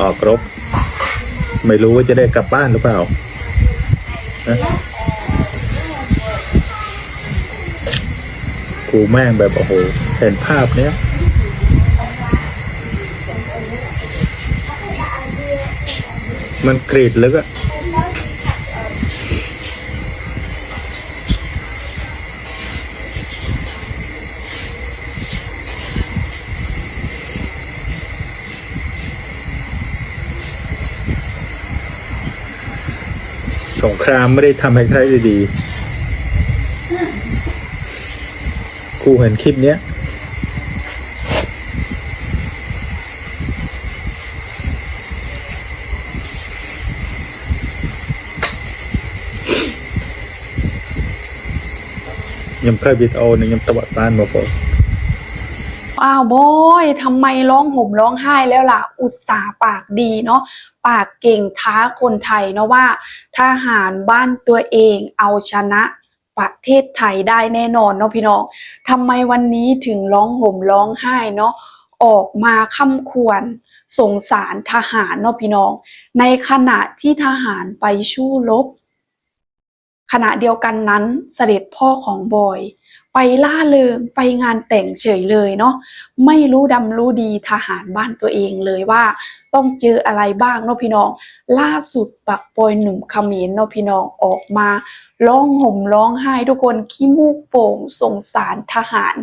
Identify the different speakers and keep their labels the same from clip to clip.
Speaker 1: ออกรบ ไม่รู้ว่าจะได้กลับบ้านหรือเปล่านะกูแม่งแบบ โอ้โห เห็นภาพเนี้ย มันกรีดลึกอะ สงครามไม่ได้ทำให้ใครได้ดีครูเห็นคลิปเนี้ย ខ្ញុំឃើញវីដេអូនេះខ្ញុំទៅអត់បានបងប្អូន
Speaker 2: อ้าวบอยทำไมร้องห่มร้องไห้แล้วล่ะ อุตส่าห์ปากดีเนาะปากเก่งท้าคนไทยเนาะว่าทหารบ้านตัวเองเอาชนะประเทศไทยได้แน่นอนเนาะพี่น้องทำไมวันนี้ถึงร้องห่มร้องไห้เนาะออกมาค่ำควรสงสารทหารเนาะพี่น้อง ในขณะที่ทหารไปชู้รบขณะเดียวกันนั้นเสด็จพ่อของบอย ไปล่าเริงไปงานแต่งเฉยเลยเนาะไม่รู้ดำรู้ดีทหารบ้านตัวเองเลยว่า ต้องเจออะไรบ้างเนาะพี่น้อง ล่าสุดปักปอยหนุ่มขมิ้นเนาะพี่น้องออกมาร้องห่มร้องไห้ทุกคนขี้มูกโป่งสงสารทหาร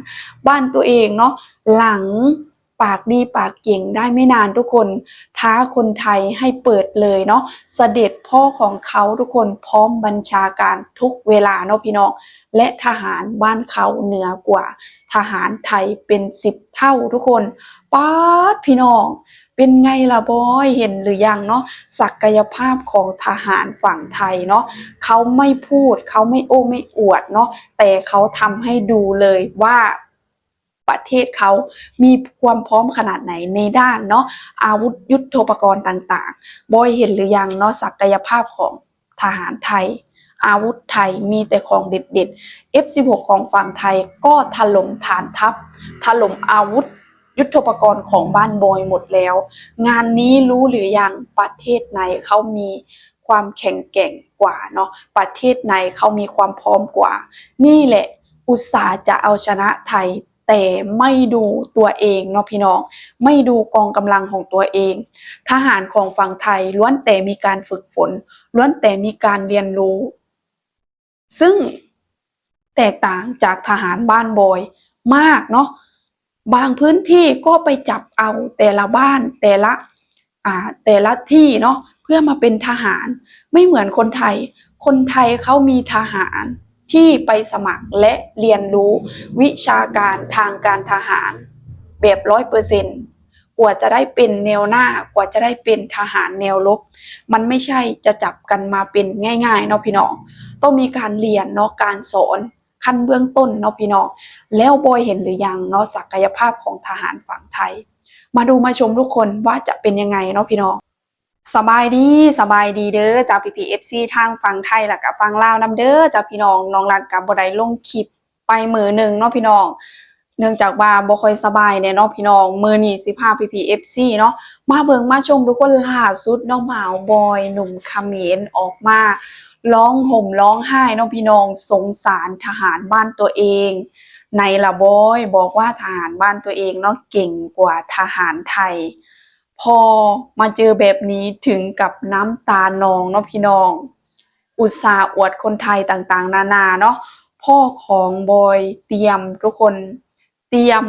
Speaker 2: บ้านตัวเองเนาะหลัง ปากดีปากเก่งได้ไม่นานทุกคน ท้าคนไทยให้เปิดเลยเนาะเสด็จพ่อของเขาทุกคนพร้อมบัญชาการทุกเวลาเนาะพี่น้องและทหารบ้านเขาเหนือกว่า ทหารไทยเป็นสิบเท่าทุกคนป๊าดพี่น้อง เป็นไงล่ะบอยเห็นหรือยังเนาะศักยภาพของทหารฝั่งไทยเนาะเขาไม่พูดเขาไม่โอ้ไม่อวดเนาะแต่เขาทำให้ดูเลยว่า ประเทศเขามีความพร้อมขนาดไหนในด้านเนาะอาวุธยุทโธปกรณ์ต่างๆ บอยเห็นหรือยังเนาะศักยภาพของทหารไทย อาวุธไทยมีแต่ของเด็ดๆ F16 ของฝั่งไทยก็ถล่มฐานทัพ ถล่มอาวุธยุทโธปกรณ์ของบ้านบอยหมดแล้ว งานนี้รู้หรือยังประเทศไหนเขามีความแข็งแกร่งกว่าเนาะประเทศไหนเขามีความพร้อมกว่า นี่แหละอุตสาห์จะเอาชนะไทย แต่ไม่ดูตัวเองเนาะพี่น้อง ไม่ดูกองกำลังของตัวเอง ทหารของฝั่งไทยล้วนแต่มีการฝึกฝน ล้วนแต่มีการเรียนรู้ ซึ่งแตกต่างจากทหารบ้านบอยมากเนาะบางพื้นที่ก็ไปจับเอาแต่ละบ้านแต่ละอ่าแต่ละที่เนาะเพื่อมาเป็นทหารไม่เหมือนคนไทย คนไทยเขามีทหาร ที่ไปสมัครและเรียนรู้วิชาการทางการทหารแบบร้อยเปอร์เซ็นต์กว่าจะได้เป็นแนวหน้ากว่าจะได้เป็นทหารแนวรบมันไม่ใช่จะจับกันมาเป็นง่ายๆเนาะพี่น้องต้องมีการเรียนเนาะการสอนขั้นเบื้องต้นเนาะพี่น้องแล้วบอยเห็นหรือยังเนาะศักยภาพของทหารฝั่งไทย มาดูมาชมทุกคนว่าจะเป็นยังไงเนาะพี่น้อง สบายดีสบายดีเด้อจากพีพีเอฟซีทางฝั่งไทยแล้วกับฝั่งลาวนํเด้อจากพี่น้องน้องรักกับบไดลงคลิปไปมือหนึ่งเนาะพี่น้อง เนื่องจากว่าบ่ค่อยสบายเนี่ยเนาะพี่น้องมือนี้สิพาพีพีเอฟซีเนาะมาเบิ่งมาชมทุกคนล่าสุดน้องบ่าวบอยหนุ่มเขมรออกมาร้องห่มร้องไห้เน้องพี่น้องสงสารทหารบ้านตัวเองในละบอยบอกว่าทหารบ้านตัวเองเนาะเก่งกว่าทหารไทย พอมาเจอแบบนี้ถึงกับน้ำตานองเนาะพี่น้อง อุตสาห์อวดคนไทยต่างๆ นานาเนาะพ่อของบอยเตรียมทุกคนเตรียม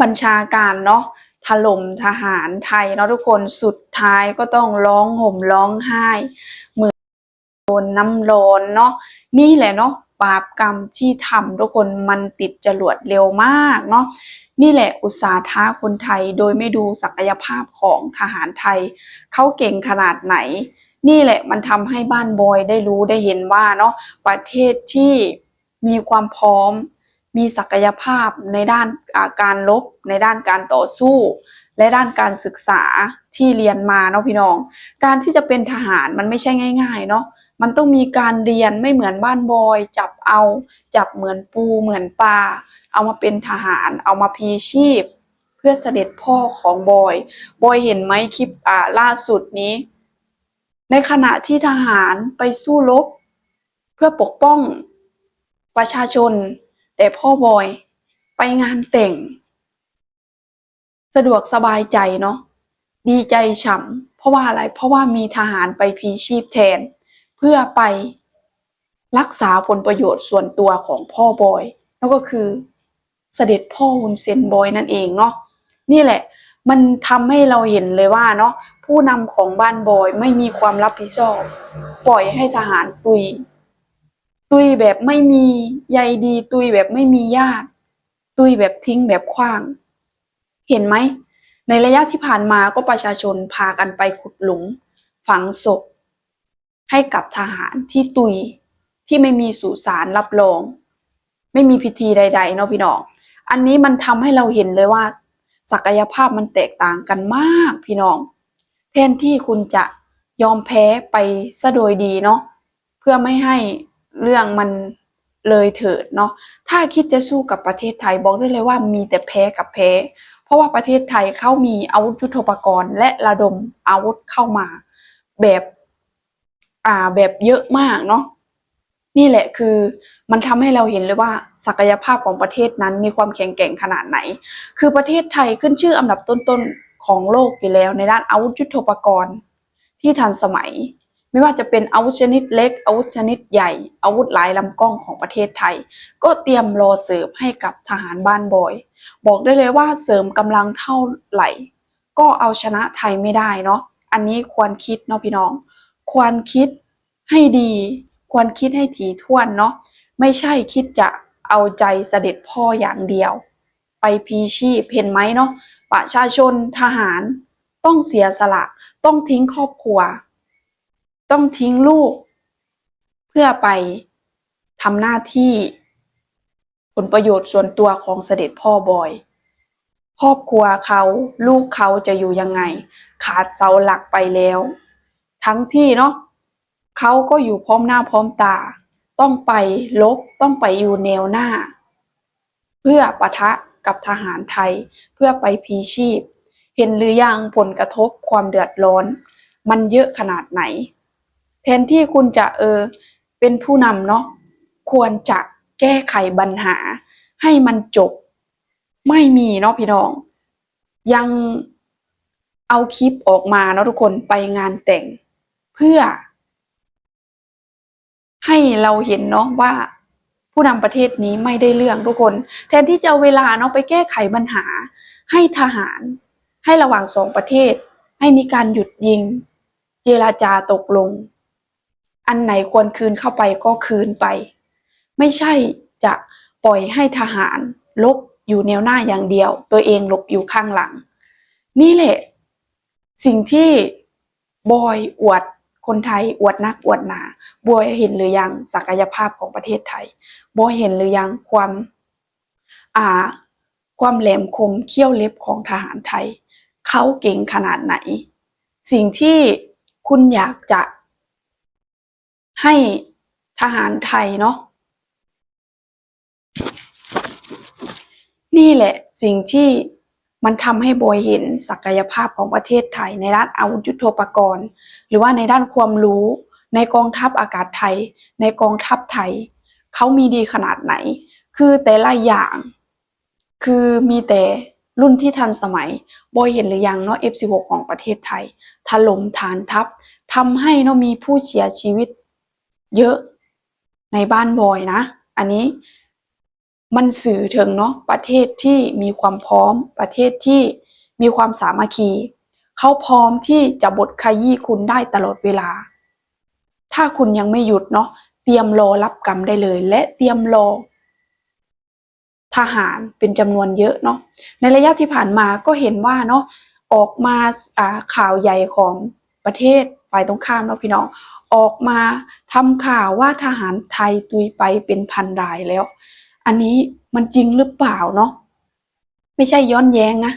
Speaker 2: บัญชาการเนาะถล่มทหารไทยเนาะทุกคนสุดท้ายก็ต้องร้องห่มร้องไห้เหมือนโดนน้ำร้อนเนาะนี่แหละเนาะ บาปกรรมที่ทำทุกคนมันติดจรวดเร็วมากเนาะนี่แหละอุตสาห์ท้าคนไทยโดยไม่ดูศักยภาพของทหารไทย เขาเก่งขนาดไหน นี่แหละมันทำให้บ้านบอยได้รู้ได้เห็นว่าเนาะประเทศที่มีความพร้อม มีศักยภาพในด้านาการลบ ในด้านการต่อสู้ และด้านการศึกษาที่เรียนมาเนาะพี่น้อง การที่จะเป็นทหารมันไม่ใช่ง่าย ๆ เนาะ มันต้องมีการเรียนไม่เหมือนบ้านบอย จับเอาจับเหมือนปูเหมือนปลาเอามาเป็นทหาร เอามาพีชีพ เพื่อเสด็จพ่อของบอย บอยเห็นไหมคลิปอ่าล่าสุดนี้ ในขณะที่ทหารไปสู้รบเพื่อปกป้องประชาชน แต่พ่อบอยไปงานแต่ง สะดวกสบายใจเนาะดีใจฉ่ำเพราะว่าอะไรเพราะว่ามีทหารไปพีชีพแทน พื่อไปรักษาผลประโยชน์ส่วนตัวของพ่อบอยนั่นก็คือเสด็จพ่อฮุนเซนบอยนั่นเองเนาะนี่แหละ มันทำให้เราเห็นเลยว่าเนาะผู้นำของบ้านบอยไม่มีความรับผิดชอบ ปล่อยให้ทหารตุย ตุยแบบไม่มีใยดี ตุยแบบไม่มีญาติ ตุยแบบทิ้งแบบขว้าง เห็นไหม ในระยะที่ผ่านมาก็ประชาชนพากันไปขุดหลุม ฝังศพ ให้กับทหารที่ตุยที่ไม่มีสุสานรับรอง ไม่มีพิธีใด ๆ เนาะพี่น้อง อันนี้มันทำให้เราเห็นเลยว่า ศักยภาพมันแตกต่างกันมากพี่น้องแทนที่คุณจะยอมแพ้ไปซะโดยดีเนาะเพื่อไม่ให้เรื่องมันเลยเถิดเนาะถ้าคิดจะสู้กับประเทศไทยบอกได้เลยว่ามีแต่แพ้กับแพ้ เพราะว่าประเทศไทยเขามีอาวุธยุทโธปกรณ์ และระดมอาวุธเข้ามา แบบ อ่าแบบเยอะมากเนาะนี่แหละคือมันทำให้เราเห็นเลยว่าศักยภาพของประเทศนั้นมีความแข็งแกร่งขนาดไหน คือประเทศไทยขึ้นชื่ออันดับต้นๆของโลกอยู่แล้ว ในด้านอาวุธยุทโธปกรณ์ที่ทันสมัย ไม่ว่าจะเป็นอาวุธชนิดเล็ก อาวุธชนิดใหญ่ อาวุธหลายลำกล้องของประเทศไทย ก็เตรียมรอเสิร์ฟให้กับทหารบ้านบอย บอกได้เลยว่าเสริมกำลังเท่าไหร่ ก็เอาชนะไทยไม่ได้เนาะอันนี้ควรคิดเนาะพี่น้อง ควรคิดให้ดี ควรคิดให้ถี่ถ้วนเนาะไม่ใช่คิดจะเอาใจเสด็จพ่ออย่างเดียว ไปพีชีพเห็นไหมเนาะประชาชนทหาร ต้องเสียสละ ต้องทิ้งครอบครัว ต้องทิ้งลูก เพื่อไปทำหน้าที่ผลประโยชน์ส่วนตัวของเสด็จพ่อบอยครอบครัวเขาลูกเขาจะอยู่ยังไง ขาดเสาหลักไปแล้ว ทั้งที่เนาะเขาก็อยู่พร้อมหน้าพร้อมตา ต้องไปลบต้องไปอยู่แนวหน้า เพื่อปะทะกับทหารไทย เพื่อไปพีชีพ เห็นหรือยังผลกระทบความเดือดร้อน มันเยอะขนาดไหน แทนที่คุณจะเออเป็นผู้นำเนาะควรจะแก้ไขปัญหา ให้มันจบ ไม่มีเนาะพี่น้อง ยังเอาคลิปออกมาเนาะทุกคนไปงานแต่ง เพื่อ ให้เราเห็นเนาะว่าผู้นำประเทศนี้ไม่ได้เรื่องทุกคน แทนที่จะเวลาเนาะไปแก้ไขปัญหา ให้ทหาร ให้ระหว่างสองประเทศ ให้มีการหยุดยิง เจราจาตกลง อันไหนควรคืนเข้าไปก็คืนไป ไม่ใช่จะปล่อยให้ทหารลบอยู่แนวหน้าอย่างเดียว ตัวเองหลบอยู่ข้างหลัง นี่แหละ สิ่งที่บอยอวด คนไทยอวดนักอวดหนาบอยเห็นหรือยังศักยภาพของประเทศไทยบอยเห็นหรือยังความอ่าความแหลมคมเขี้ยวเล็บของทหารไทย เขาเก่งขนาดไหน สิ่งที่คุณอยากจะ ให้ทหารไทยเนาะนี่แหละสิ่งที่ มันทำให้บอยเห็นศักยภาพของประเทศไทย ในด้านอาวุธยุทโธปกรณ์ หรือว่าในด้านความรู้ ในกองทัพอากาศไทย ในกองทัพไทยเขามีดีขนาดไหน คือแต่ละอย่าง คือมีแต่รุ่นที่ทันสมัยบอยเห็นหรือยังเนาะ F16 ของประเทศไทยถล่มฐานทัพทำให้เนาะมีผู้เสียชีวิตเยอะในบ้านบอยนะ อันนี้ มันสื่อถึงเนาะประเทศที่มีความพร้อม ประเทศที่มีความสามัคคีเขาพร้อมที่จะบดขยี้คุณได้ตลอดเวลา ถ้าคุณยังไม่หยุดเนาะเตรียมรอรับกรรมได้เลย และเตรียมรอทหารเป็นจำนวนเยอะเนาะในระยะที่ผ่านมาก็เห็นว่าเนาะออกมาอ่าข่าวใหญ่ของประเทศฝ่ายตรงข้ามเนาะพี่น้องออกมาทำข่าวว่าทหารไทยตุยไปเป็นพันรายแล้ว อันนี้มันจริงหรือเปล่าเนาะไม่ใช่ย้อนแย้งนะ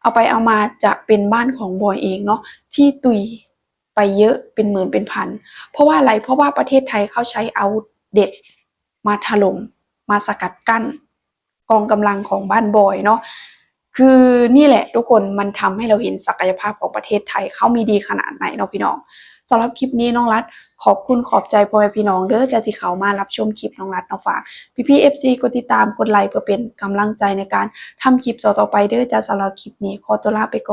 Speaker 2: เอาไปเอามาจะเป็นบ้านของบอยเองเนาะที่ตุยไปเยอะเป็นหมื่นเป็นพัน เพราะว่าอะไรเพราะว่าประเทศไทยเขาใช้อาวุธเด็ดมาถล่มมาสกัดกั้น กองกำลังของบ้านบอยเนาะคือนี่แหละทุกคนมันทำให้เราเห็นศักยภาพของประเทศไทยเขามีดีขนาดไหนเนาะพี่น้อง สำหรับคลิปนี้น้องรัฐขอบคุณขอบใจพ่อแม่พี่น้องเด้อจ้าที่เขามารับชมคลิปน้องรัฐน้องฝาก พี่พี่เอฟซีกดติดตามกดไลค์เพื่อเป็นกำลังใจในการทำคลิปต่อๆไปเด้อจ้าสำหรับคลิปนี้ขอตัวลาไปก่อน